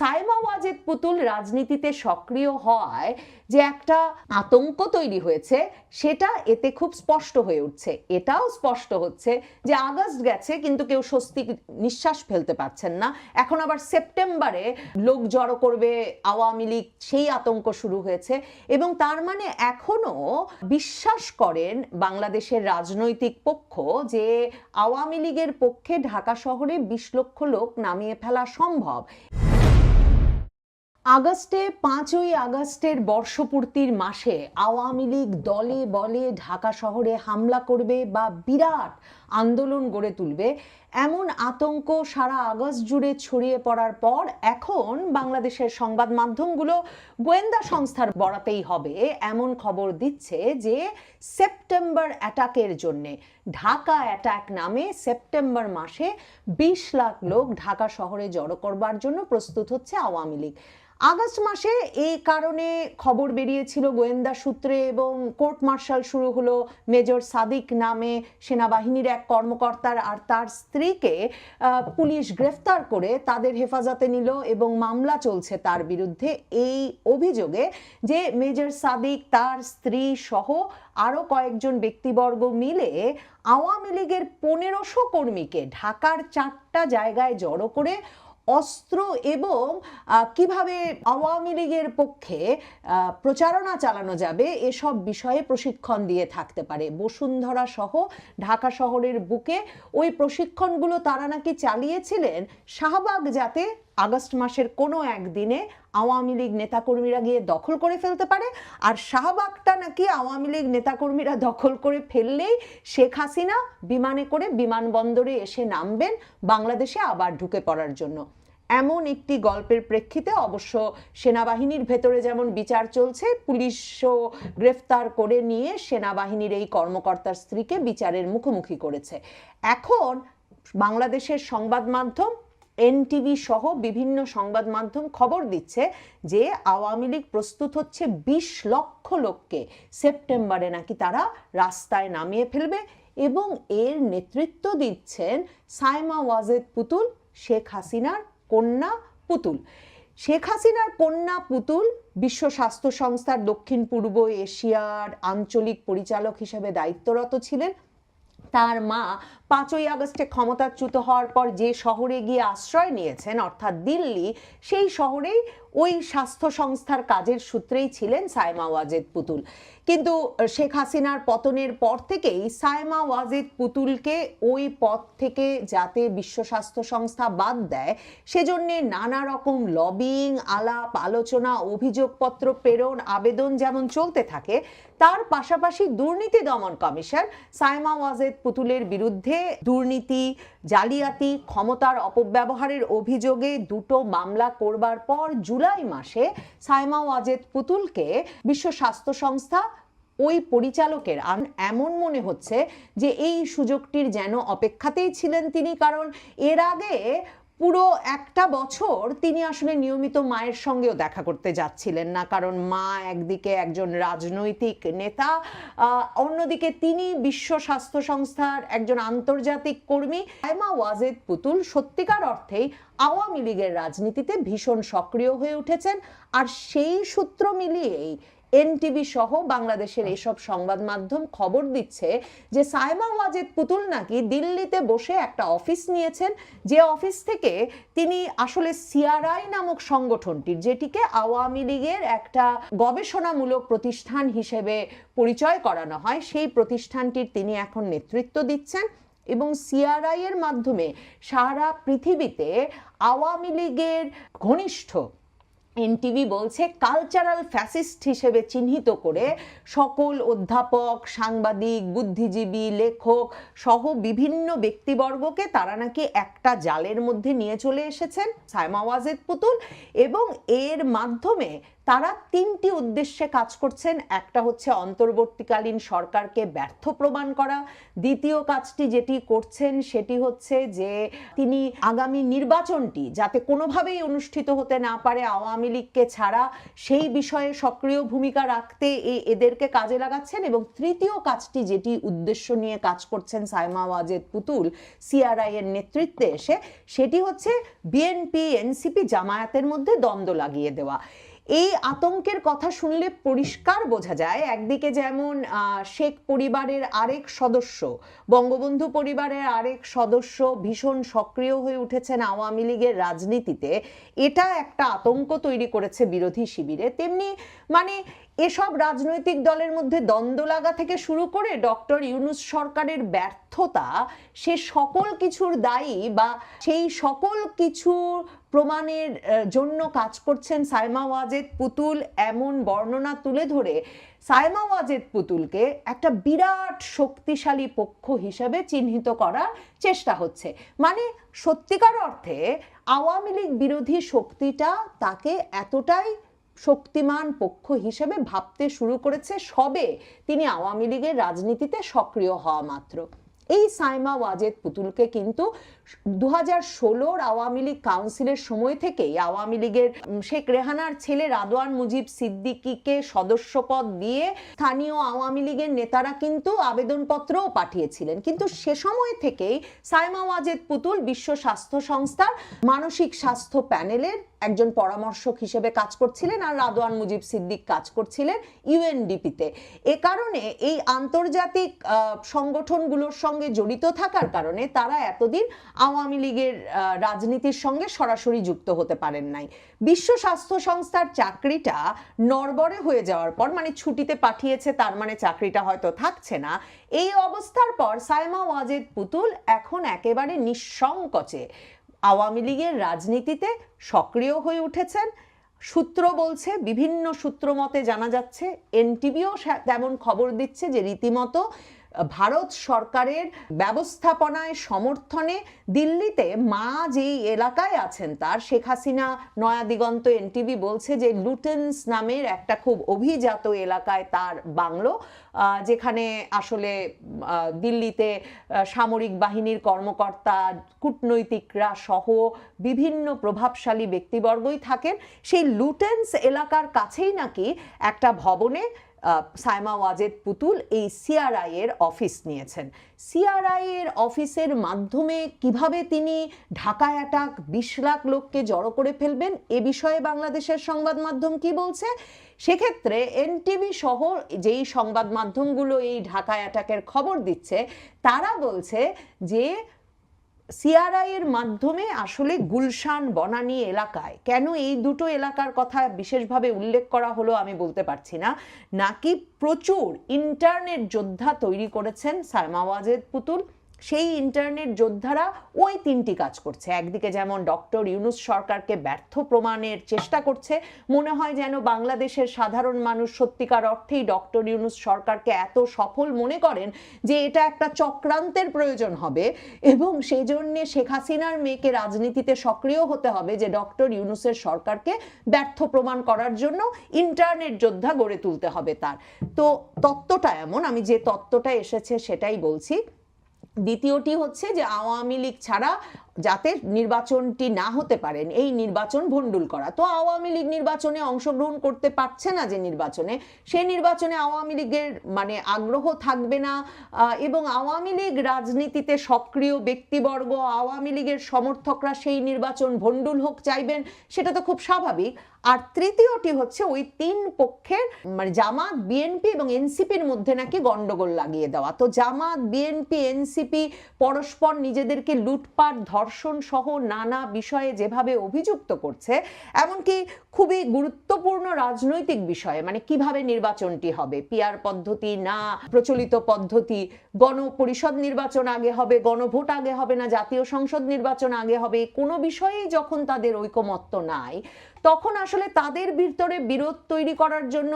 সাইমা ওয়াজেদ পুতুল রাজনীতিতে সক্রিয় হওয়ায় যে একটা আতঙ্ক তৈরি হয়েছে, সেটা এতে খুব স্পষ্ট হয়ে উঠছে। এটাও স্পষ্ট হচ্ছে যে আগস্ট গেছে, কিন্তু কেউ স্বস্তি নিঃশ্বাস ফেলতে পারছেন না। এখন আবার সেপ্টেম্বরে লোক জড়ো করবে, আওয়ামী লীগ সেই আতঙ্ক শুরু হয়েছে এবং তার মানে এখনও বিশ্বাস করেন বাংলাদেশের রাজনৈতিক পক্ষ যে আওয়ামী লীগের পক্ষে ঢাকা শহরে বিশ লক্ষ লোক নামিয়ে ফেলা সম্ভব। আগস্টে, পাঁচই আগস্টের বর্ষপূর্তির মাসে আওয়ামী লীগ দলে বলে ঢাকা শহরে হামলা করবে বা বিরাট আন্দোলন গড়ে তুলবে। এমন আতঙ্ক সারা আগস্ট জুড়ে ছড়িয়ে পড়ার পর এখন বাংলাদেশের সংবাদ মাধ্যমগুলো গোয়েন্দা সংস্থার বরাতেই হবে। এমন খবর দিচ্ছে যে সেপ্টেম্বর অ্যাটাকের জন্যে, ঢাকা অ্যাটাক নামে সেপ্টেম্বর মাসে বিশ লাখ লোক ঢাকা শহরে জড়ো করবার জন্য প্রস্তুত হচ্ছে আওয়ামী লীগ। আগস্ট মাসে এই কারণে খবর বেরিয়েছিল গোয়েন্দা সূত্রে এবং কোর্ট মার্শাল শুরু হলো। মেজর সাদিক নামে সেনাবাহিনীর এক কর্মকর্তার আর তার স্ত্রীকে পুলিশ গ্রেফতার করে তাদের হেফাজতে নিল এবং মামলা চলছে তার বিরুদ্ধে। এই অভিযোগে যে মেজর সাদিক, তার স্ত্রী সহ আরও কয়েকজন ব্যক্তিবর্গ মিলে আওয়ামী লীগের পনেরোশো কর্মীকে ঢাকার চারটা জায়গায় জড়ো করে অস্ত্র এবং কীভাবে আওয়ামী লীগের পক্ষে প্রচারণা চালানো যাবে, এসব বিষয়ে প্রশিক্ষণ দিয়ে থাকতে পারে। বসুন্ধরা সহ, ঢাকা শহরের বুকে ওই প্রশিক্ষণগুলো তারা নাকি চালিয়েছিলেন শাহবাগ যাতে আগস্ট মাসের কোনো একদিনে আওয়ামী লীগ নেতাকর্মীরা গিয়ে দখল করে ফেলতে পারে। আর শাহবাগটা নাকি আওয়ামী লীগ নেতাকর্মীরা দখল করে ফেললেই শেখ হাসিনা বিমানে করে বিমানবন্দরে এসে নামবেন, বাংলাদেশে আবার ঢুকে পড়ার জন্য। এমন একটি গল্পের প্রেক্ষিতে অবশ্য সেনাবাহিনীর ভেতরে যেমন বিচার চলছে, পুলিশও গ্রেফতার করে নিয়ে সেনাবাহিনীর এই কর্মকর্তার স্ত্রীকে বিচারের মুখোমুখি করেছে। এখন বাংলাদেশের সংবাদ মাধ্যম এনটিভি সহ বিভিন্ন সংবাদ মাধ্যম খবর দিচ্ছে যে আওয়ামী লীগ প্রস্তুত হচ্ছে বিশ লক্ষ লোককে। সেপ্টেম্বরে নাকি তারা রাস্তায় নামিয়ে ফেলবে এবং এর নেতৃত্ব দিচ্ছেন সাইমা ওয়াজেদ পুতুল, শেখ হাসিনার কন্যা পুতুল। শেখ হাসিনার কন্যা পুতুল বিশ্ব স্বাস্থ্য সংস্থার দক্ষিণ পূর্ব এশিয়ার আঞ্চলিক পরিচালক হিসেবে দায়িত্বরত ছিলেন। তার মা পাঁচই আগস্টে ক্ষমতাচ্যুত হওয়ার পর যে শহরে গিয়ে আশ্রয় নিয়েছেন, অর্থাৎ দিল্লি, সেই শহরেই ওই স্বাস্থ্য সংস্থার কাজের সূত্রেই ছিলেন সায়মা ওয়াজেদ পুতুল। কিন্তু শেখ হাসিনার পতনের পর থেকেই সায়মা ওয়াজেদ পুতুলকে ওই পদ থেকে যাতে বিশ্ব স্বাস্থ্য সংস্থা বাদ দেয়, সেজন্যে নানা রকম লবিং, আলাপ, আলোচনা, অভিযোগপত্র, প্রেরণ, আবেদন যেমন চলতে থাকে, তার পাশাপাশি দুর্নীতি দমন কমিশন সায়মা ওয়াজেদ পুতুলের বিরুদ্ধে দুর্নীতি, জালিয়াতি, ক্ষমতার অপব্যবহারের অভিযোগে দুটো মামলা করবার পর জুলাই মাসে সাইমা ওয়াজেদ পুতুলকে বিশ্ব স্বাস্থ্য সংস্থা, ওই পরিচালকের এমন মনে হচ্ছে যে এই সুযোগটির যেন অপেক্ষাতেই ছিলেন তিনি, কারণ এর আগে পুরো একটা বছর তিনি আসলে নিয়মিত মায়ের সঙ্গেও দেখা করতে যাচ্ছিলেন না, কারণ মা একদিকে একজন রাজনৈতিক নেতা অন্যদিকে তিনি বিশ্ব স্বাস্থ্য সংস্থার একজন আন্তর্জাতিক কর্মী। আয়মা ওয়াজেদ পুতুল সত্যিকার অর্থেই আওয়ামী লীগের রাজনীতিতে ভীষণ সক্রিয় হয়ে উঠেছেন, আর সেই সূত্র মিলিয়েই এনটিভি সহ বাংলাদেশের এসব সংবাদ মাধ্যম খবর দিচ্ছে যে সাইমা ওয়াজেদ পুতুল নাকি দিল্লিতে বসে একটা অফিস নিয়েছেন। যে অফিস থেকে তিনি আসলে সিআরআই নামক সংগঠনটির, যেটিকে আওয়ামী লীগের একটা গবেষণামূলক প্রতিষ্ঠান হিসেবে পরিচয় করানো হয়, সেই প্রতিষ্ঠানটির তিনি এখন নেতৃত্ব দিচ্ছেন এবং সিআরআই এর মাধ্যমে সারা পৃথিবীতে আওয়ামী লীগের ঘনিষ্ঠ এনটিভি বলছে কালচারাল ফ্যাসিস্ট হিসেবে চিহ্নিত করে সকল অধ্যাপক, সাংবাদিক, বুদ্ধিজীবী, লেখক সহ বিভিন্ন ব্যক্তিবর্গকে তারা নাকি একটা জালের মধ্যে নিয়ে চলে এসেছেন সায়মা ওয়াজেদ পুতুল, এবং এর মাধ্যমে তারা তিনটি উদ্দেশ্যে কাজ করছেন। একটা হচ্ছে অন্তর্বর্তীকালীন সরকারকে ব্যর্থ প্রমাণ করা। দ্বিতীয় কাজটি যেটি করছেন সেটি হচ্ছে যে তিনি আগামী নির্বাচনটি যাতে কোনোভাবেই অনুষ্ঠিত হতে না পারে আওয়ামী লীগকে ছাড়া, সেই বিষয়ে সক্রিয় ভূমিকা রাখতে এদেরকে কাজে লাগাচ্ছেন এবং তৃতীয় কাজটি যেটি উদ্দেশ্য নিয়ে কাজ করছেন সাইমা ওয়াজেদ পুতুল, সিআরআই এর নেতৃত্বে এসে, সেটি হচ্ছে বিএনপি, এনসিপি জামায়াতের মধ্যে দ্বন্দ্ব লাগিয়ে দেওয়া। এই আতঙ্কের কথা শুনলে পরিষ্কার বোঝা যায়। একদিকে যেমন শেখ পরিবারের আরেক সদস্য, বঙ্গবন্ধু পরিবারের আরেক সদস্য ভীষণ সক্রিয় হয়ে উঠেছেন আওয়ামী লীগের রাজনীতিতে। এটা একটা আতঙ্ক তৈরি করেছে বিরোধী শিবিরে। তেমনি মানে এসব রাজনৈতিক দলের মধ্যে দ্বন্দ্ব লাগা থেকে শুরু করে ডক্টর ইউনুস সরকারের ব্যর্থতা, সে সকল কিছুর দায়ী বা সেই সকল কিছু প্রমাণের জন্য কাজ করছেন সাইমা ওয়াজেদ পুতুল এমন বর্ণনা তুলে ধরে সাইমা ওয়াজেদ পুতুলকে একটা বিরাট শক্তিশালী পক্ষ হিসেবে চিহ্নিত করার চেষ্টা হচ্ছে। মানে সত্যিকার অর্থে আওয়ামী লীগ বিরোধী শক্তিটা তাকে এতটাই শক্তিমান পক্ষ হিসেবে ভাবতে শুরু করেছে সবে তিনি আওয়ামী লীগের রাজনীতিতে সক্রিয় হওয়া মাত্র। এই সাইমা ওয়াজেদ পুতুলকে কিন্তু দু হাজার ষোলোর আওয়ামী লীগ কাউন্সিলের সময় থেকেই আওয়ামী লীগের শেখ রেহানার ছেলে রাদওয়ান মুজিব সিদ্দিকীকে সদস্যপদ দিয়ে স্থানীয় আওয়ামী লীগের নেতারা কিন্তু আবেদনপত্রও পাঠিয়েছিলেন। কিন্তু সে সময় থেকেই সাইমা ওয়াজেদ পুতুল বিশ্ব স্বাস্থ্য সংস্থার মানসিক স্বাস্থ্য প্যানেলের একজন পরামর্শক হিসেবে কাজ করছিলেন আর রাদওয়ান মুজিব সিদ্দিক কাজ করছিলেন ইউএনডিপিতে। এ কারণে এই আন্তর্জাতিক সংগঠনগুলোর সঙ্গে জড়িত থাকার কারণে তারা এতদিন আওয়ামী লীগের রাজনীতির সঙ্গে সরাসরি যুক্ত হতে পারেন নাই। বিশ্ব স্বাস্থ্য সংস্থার চাকরিটা নরবরে হয়ে যাওয়ার পর মানে ছুটিতে পাঠিয়েছে, তার মানে চাকরিটা হয়তো থাকছে না, এই অবস্থার পর সাইমা ওয়াজেদ পুতুল এখন একেবারে নিঃসংকোচে আওয়ামী লীগের রাজনীতিতে সক্রিয় হয়ে উঠেছেন। সূত্র বলছে, বিভিন্ন সূত্র মতে জানা যাচ্ছে, এনটিভিও তেমন খবর দিচ্ছে যে রীতিমতো ভারত সরকারের ব্যবস্থাপনায় সমর্থনে দিল্লিতে মা যেই এলাকায় আছেন তার, শেখ হাসিনা, নয়া দিগন্ত, এনটিভি বলছে যে লুটেন্স নামের একটা খুব অভিজাত এলাকায় তার বাংলো যেখানে আসলে দিল্লিতে সামরিক বাহিনীর কর্মকর্তা, কূটনৈতিকরা সহ বিভিন্ন প্রভাবশালী ব্যক্তিবর্গই থাকেন। সেই লুটেন্স এলাকার কাছেই নাকি একটা ভবনে সাইমা ওয়াজেদ পুতুল এই সিআরআই এর অফিস নিয়েছেন। সিআরআই এর অফিসের মাধ্যমে কীভাবে তিনি ঢাকা অ্যাটাক বিশ লাখ লোককে জড়ো করে ফেলবেন, এ বিষয়ে বাংলাদেশের সংবাদ মাধ্যম কি বলছে? সেক্ষেত্রে এনটিভি সহ যেই সংবাদ মাধ্যমগুলো এই ঢাকা অ্যাটাকের খবর দিচ্ছে, তারা বলছে যে সিআরআই এর মাধ্যমে আসলে গুলশান, বনানী এলাকায় কেন এই দুটো এলাকার কথা বিশেষভাবে উল্লেখ করা হলো আমি বলতে পারছি না। নাকি প্রচুর ইন্টারনেট যোদ্ধা তৈরি করেছেন সায়মাওয়াজেদ পুতুল? সেই ইন্টারনেট যোদ্ধারা ওই তিনটি কাজ করছে। একদিকে যেমন ডক্টর ইউনুস সরকারকে ব্যর্থ প্রমাণের চেষ্টা করছে, মনে হয় যেন বাংলাদেশের সাধারণ মানুষ সত্যিকার অর্থেই ডক্টর ইউনুস সরকারকে এত সফল মনে করেন যে এটা একটা চক্রান্তের প্রয়োজন হবে এবং সেই জন্যে শেখ হাসিনার মেয়েকে রাজনীতিতে সক্রিয় হতে হবে যে ডক্টর ইউনুসের সরকারকে ব্যর্থ প্রমাণ করার জন্য ইন্টারনেট যোদ্ধা গড়ে তুলতে হবে তার। তো তত্ত্বটা এমন, আমি যে তত্ত্বটা এসেছে সেটাই বলছি। দ্বিতীয়টি হচ্ছে যে আওয়ামী লীগ ছাড়া যাতে নির্বাচনটি না হতে পারেন এই নির্বাচন ভণ্ডুল করা। তো আওয়ামী লীগ নির্বাচনে অংশগ্রহণ করতে পারছে না যে নির্বাচনে সেই নির্বাচনে আওয়ামী লীগের মানে আগ্রহ থাকবে না এবং আওয়ামী লীগ রাজনীতিতে সক্রিয় ব্যক্তিবর্গ, আওয়ামী লীগের সমর্থকরা সেই নির্বাচন ভণ্ডুল হোক চাইবেন, সেটা তো খুব স্বাভাবিক। আর তৃতীয়টি হচ্ছে ওই তিন পক্ষের মানে জামাত, বিএনপি এবং এনসিপির মধ্যে নাকি গন্ডগোল লাগিয়ে দেওয়া। তো জামাত, বিএনপি, এনসিপি পরস্পর নিজেদেরকে লুটপাট ধর্ষণ সহ নানা বিষয়ে যেভাবে অভিযুক্ত করছে, এমনকি খুবই গুরুত্বপূর্ণ রাজনৈতিক বিষয়ে মানে কীভাবে নির্বাচনটি হবে পিয়ার পদ্ধতি না প্রচলিত পদ্ধতি, গণপরিষদ নির্বাচন আগে হবে, গণভোট আগে হবে না, জাতীয় সংসদ নির্বাচন আগে হবে, কোনো বিষয়েই যখন তাদের ঐকমত্য নাই, তখন আসলে তাদের ভিতরে বিরোধ তৈরি করার জন্য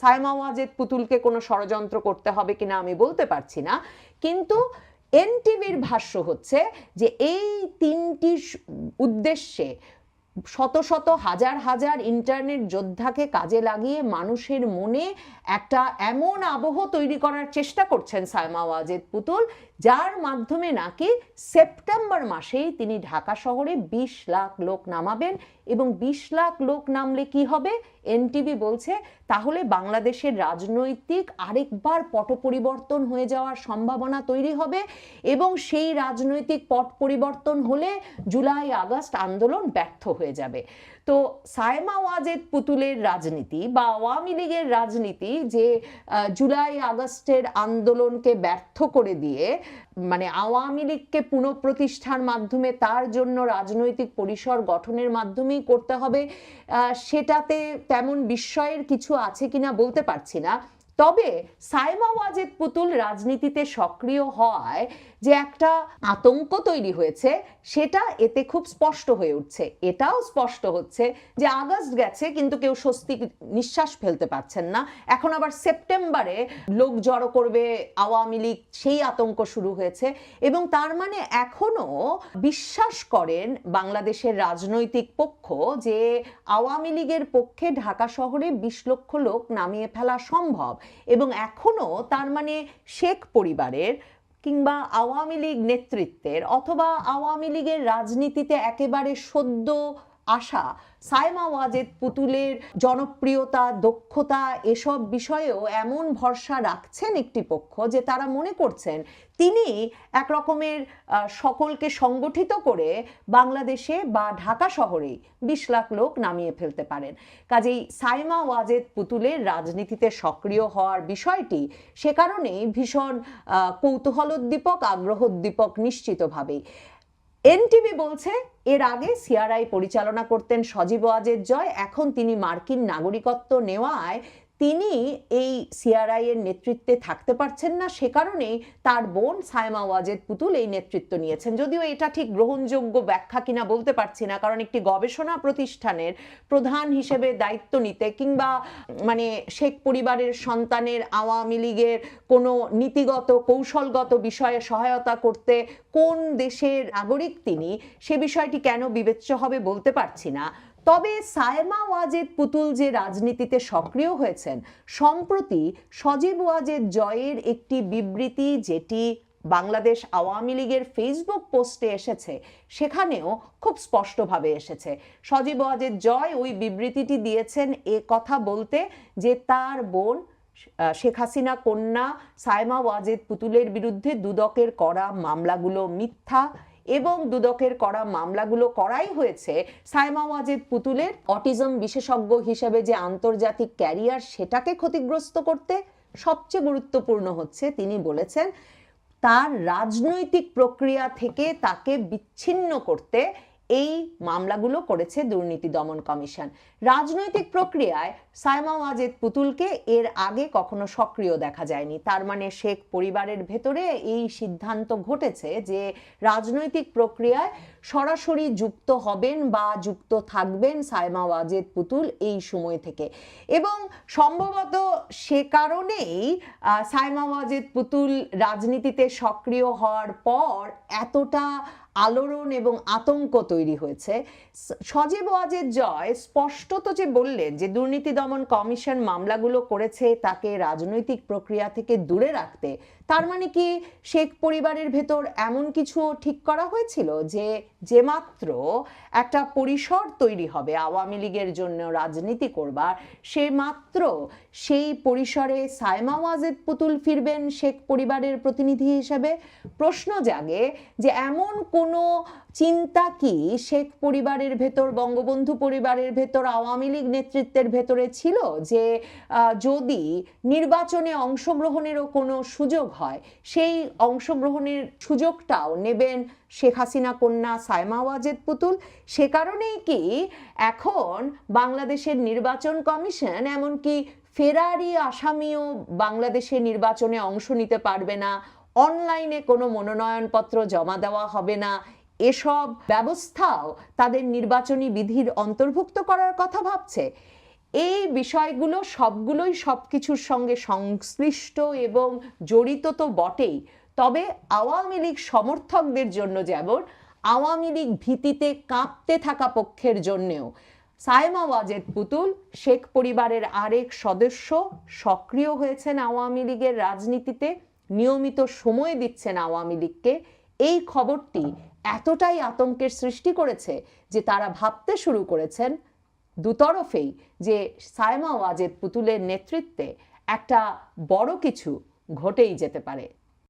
সাইমা ওয়াজেদ পুতুলকে কোনো ষড়যন্ত্র করতে হবে কিনা আমি বলতে পারছি না। কিন্তু এনটিভির ভাষ্য হচ্ছে যে এই তিনটি উদ্দেশ্যে শত শত হাজার হাজার ইন্টারনেট যোদ্ধাকে কাজে লাগিয়ে মানুষের মনে একটা এমন আবহ তৈরি করার চেষ্টা করছেন সাইমা ওয়াজেদ পুতুল যার মাধ্যমে নাকি সেপ্টেম্বর মাসেই তিনি ঢাকা শহরে বিশ লাখ লোক নামাবেন এবং বিশ লাখ লোক নামলে কি হবে? এনটিভি বলছে, তাহলে বাংলাদেশের রাজনৈতিক আরেকবার পট পরিবর্তন হয়ে যাওয়ার সম্ভাবনা তৈরি হবে এবং সেই রাজনৈতিক পট পরিবর্তন হলে জুলাই আগস্ট আন্দোলন ব্যর্থ হয়ে যাবে। তো সায়মা ওয়াজেদ পুতুলের রাজনীতি বা আওয়ামী লীগের রাজনীতি যে জুলাই আগস্টের আন্দোলনকে ব্যর্থ করে দিয়ে মানে আওয়ামী লীগকে পুনঃপ্রতিষ্ঠার মাধ্যমে তার জন্য রাজনৈতিক পরিসর গঠনের মাধ্যমেই করতে হবে সেটাতে তেমন বিস্ময়ের কিছু আছে কিনা বলতে পারছি না। তবে সাইমা ওয়াজেদ পুতুল রাজনীতিতে সক্রিয় হওয়ায় যে একটা আতঙ্ক তৈরি হয়েছে, সেটা এতে খুব স্পষ্ট হয়ে উঠছে। এটাও স্পষ্ট হচ্ছে যে আগস্ট গেছে, কিন্তু কেউ স্বস্তি নিঃশ্বাস ফেলতে পারছেন না। এখন আবার সেপ্টেম্বরে লোক জড়ো করবে, আওয়ামী লীগ সেই আতঙ্ক শুরু হয়েছে এবং তার মানে এখনও বিশ্বাস করেন বাংলাদেশের রাজনৈতিক পক্ষ যে আওয়ামী লীগের পক্ষে ঢাকা শহরে বিশ লক্ষ লোক নামিয়ে ফেলা সম্ভব। এবং এখনও তার মানে শেখ পরিবারের কিংবা আওয়ামী লীগ নেতৃত্বের অথবা আওয়ামী লীগের রাজনীতিতে একেবারে সদ্য আসা সাইমা ওয়াজেদ পুতুলের জনপ্রিয়তা, দক্ষতা এসব বিষয়েও এমন ভরসা রাখছেন একটি পক্ষ যে তারা মনে করছেন তিনি এক রকমের সকলকে সংগঠিত করে বাংলাদেশে বা ঢাকা শহরেই বিশ লাখ লোক নামিয়ে ফেলতে পারেন। কাজেই সাইমা ওয়াজেদ পুতুলের রাজনীতিতে সক্রিয় হওয়ার বিষয়টি সে কারণেই ভীষণ কৌতূহলোদ্দীপক, আগ্রহোদ্দীপক নিশ্চিতভাবেই। এনটিভি বলছে এর আগে সিআরআই পরিচালনা করতেন সজীব ওয়াজের জয় এখন তিনি মার্কিন নাগরিকত্ব নেওয়ায় তিনি এই সিআরআই এর নেতৃত্বে থাকতে পারছেন না, সে কারণেই তার বোন সায়মা ওয়াজেদ পুতুল এই নেতৃত্ব নিয়েছেন। যদিও এটা ঠিক গ্রহণযোগ্য ব্যাখ্যা কিনা বলতে পারছি না, কারণ একটি গবেষণা প্রতিষ্ঠানের প্রধান হিসেবে দায়িত্ব নিতে কিংবা মানে শেখ পরিবারের সন্তানের আওয়ামী লীগের কোনো নীতিগত, কৌশলগত বিষয়ে সহায়তা করতে কোন দেশের নাগরিক তিনি, সে বিষয়টি কেন বিবেচ্য হবে বলতে পারছি না। তবে সায়মা ওয়াজেদ পুতুল যে রাজনীতিতে সক্রিয় হয়েছেন, সম্প্রতি সজীব ওয়াজেদ জয়ের একটি বিবৃতি যেটি বাংলাদেশ আওয়ামী লীগের ফেসবুক পোস্টে এসেছে, সেখানেও খুব স্পষ্টভাবে এসেছে। সজীব ওয়াজেদ জয় ওই বিবৃতিটি দিয়েছেন এ কথা বলতে যে তার বোন শেখ হাসিনা কন্যা সায়মা ওয়াজেদ পুতুলের বিরুদ্ধে দুদকের করা মামলাগুলো মিথ্যা এবং দুদকের করা মামলাগুলো করাই হয়েছে। সাইমা ওয়াজেদ পুতুলের অটিজম বিশেষজ্ঞ হিসেবে যে আন্তর্জাতিক ক্যারিয়ার সেটাকে ক্ষতিগ্রস্ত করতে সবচেয়ে গুরুত্বপূর্ণ হচ্ছে, তিনি বলেছেন, তার রাজনৈতিক প্রক্রিয়া থেকে তাকে বিচ্ছিন্ন করতে এই মামলাগুলো করেছে দুর্নীতি দমন কমিশন। রাজনৈতিক প্রক্রিয়ায় সায়মা ওয়াজেদ পুতুলকে এর আগে কখনো সক্রিয় দেখা যায়নি। তার মানে শেখ পরিবারের ভেতরে এই সিদ্ধান্ত ঘটেছে যে রাজনৈতিক প্রক্রিয়ায় সরাসরি যুক্ত হবেন বা যুক্ত থাকবেন সায়মা ওয়াজেদ পুতুল এই সময় থেকে। এবং সম্ভবত সে কারণেই সায়মা ওয়াজেদ পুতুল রাজনীতিতে সক্রিয় হওয়ার পর এতটা আলোড়ন এবং আতঙ্ক তৈরি হয়েছে। সজীব ওয়াজের জয় স্পষ্টত যে বললেন যে দুর্নীতি দমন কমিশন মামলাগুলো করেছে তাকে রাজনৈতিক প্রক্রিয়া থেকে দূরে রাখতে তার মানে কি শেখ পরিবারের ভেতর এমন কিছু ঠিক করা হয়েছিল যে যে মাত্র একটা পরিসর তৈরি হবে আওয়ামী লীগের জন্য রাজনীতি করবার, সে মাত্র সেই পরিসরে সাইমা ওয়াজেদ পুতুল ফিরবেন শেখ পরিবারের প্রতিনিধি হিসেবে? প্রশ্ন জাগে যে, এমন কোনো চিন্তা কি? শেখ পরিবারের ভেতর, বঙ্গবন্ধু পরিবারের ভেতর, আওয়ামী লীগ নেতৃত্বের ভেতরে ছিল যে যদি নির্বাচনে অংশগ্রহণেরও কোনো সুযোগ হয়, সেই অংশগ্রহণের সুযোগটাও নেবেন শেখ হাসিনা কন্যা সায়মা ওয়াজেদ পুতুল। সে কারণেই কি এখন বাংলাদেশের নির্বাচন কমিশন, এমনকি ফেরারি আসামিও বাংলাদেশে নির্বাচনে অংশ নিতে পারবে না, অনলাইনে কোনো মনোনয়নপত্র জমা দেওয়া হবে না এসব ব্যবস্থাও তাদের নির্বাচনী বিধির অন্তর্ভুক্ত করার কথা ভাবছে। এই বিষয়গুলো সবগুলোই সব কিছুর সঙ্গে সংশ্লিষ্ট এবং জড়িত তো বটেই। তবে আওয়ামী লীগ সমর্থকদের জন্য যেমন, আওয়ামী লীগ ভীতিতে কাঁপতে থাকা পক্ষের জন্যেও সায়মা ওয়াজেদ পুতুল, শেখ পরিবারের আরেক সদস্য সক্রিয় হয়েছেন আওয়ামী লীগের রাজনীতিতে, নিয়মিত সময় দিচ্ছেন আওয়ামী লীগকে। এই খবরটি এতটাই আতঙ্কের সৃষ্টি করেছে যে তারা ভাবতে শুরু করেছেন দুতরফেই যে সায়মা ওয়াজেদ পুতুলের নেতৃত্বে একটা বড় কিছু ঘটেই যেতে পারে।